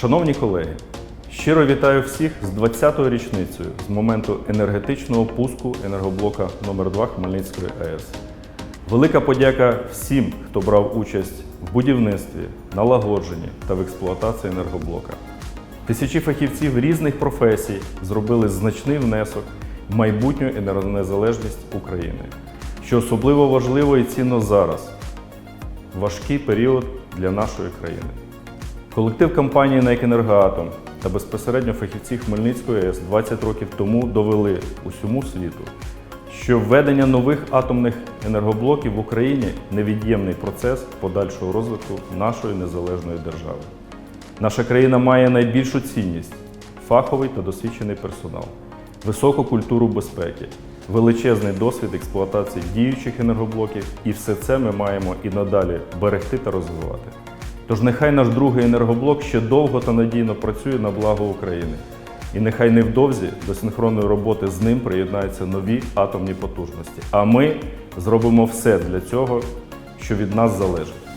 Шановні колеги, щиро вітаю всіх з 20-ю річницею з моменту енергетичного пуску енергоблока номер 2 Хмельницької АЕС. Велика подяка всім, хто брав участь в будівництві, налагодженні та в експлуатації енергоблока. Тисячі фахівців різних професій зробили значний внесок в майбутню енергонезалежність України, що особливо важливо і цінно зараз, важкий період для нашої країни. Колектив компанії «НЕК Енергоатом» та безпосередньо фахівці Хмельницької АЕС 20 років тому довели усьому світу, що введення нових атомних енергоблоків в Україні невід'ємний процес подальшого розвитку нашої незалежної держави. Наша країна має найбільшу цінність фаховий та досвідчений персонал, високу культуру безпеки, величезний досвід експлуатації діючих енергоблоків, і все це ми маємо і надалі берегти та розвивати. Тож нехай наш другий енергоблок ще довго та надійно працює на благо України. І нехай невдовзі до синхронної роботи з ним приєднаються нові атомні потужності. А ми зробимо все для цього, що від нас залежить.